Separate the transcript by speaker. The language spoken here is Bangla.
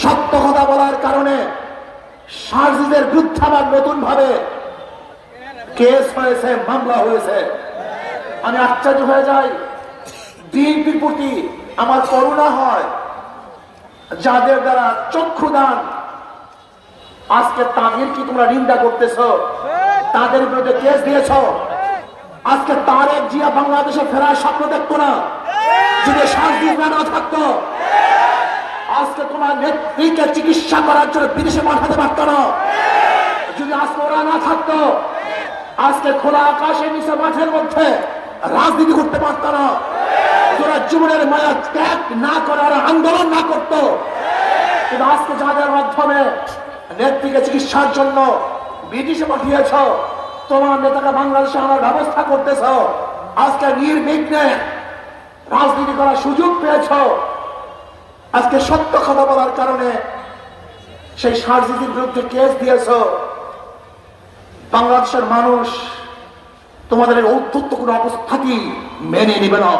Speaker 1: সত্য কথা বলার কারণে সার্জিদের বিরুদ্ধে আবার নতুন ভাবে কেস হয়েছে, মামলা হয়েছে। আমি আশ্চর্য হয়ে যাই। বিএনপির প্রতি আমার করুণা হয়, যাদের দ্বারা চক্ষুদান। আজকে তাদের কি তোমরা নিন্দা করতেছ? তাদের বিরুদ্ধে কেস দিয়েছ? আজকে তারেক জিয়া বাংলাদেশে ফেরার স্বপ্ন দেখতো না? যদি শান্তি না আজকে তোমার নেত্রীকে চিকিৎসা করার জন্য বিদেশে পাঠাতে পারত না। যদি আজকে ওরা না থাকতো, আজকে খোলা আকাশের নিচে মাঠের মধ্যে রাজনীতি করতে পারত না। তোরা জীবনের মায়া ত্যাগ না করার আন্দোলন না কিন্তু আজকে যাদের মাধ্যমে নেত্রীকে চিকিৎসার জন্য ব্রিটিশে পাঠিয়েছ, তোমার নেতাকে বাংলাদেশে ব্যবস্থা করতেছ, আজকে নির্বিঘ্নে রাজনীতি করার সুযোগ পেয়েছ আজকে সত্য কথা বলার কারণে সেই সার্জিতির বিরুদ্ধে কেস দিয়েছ বাংলাদেশের মানুষ, তোমাদের ঔদ্ধত্য কোনো অবস্থাতেই মেনে নেবে না।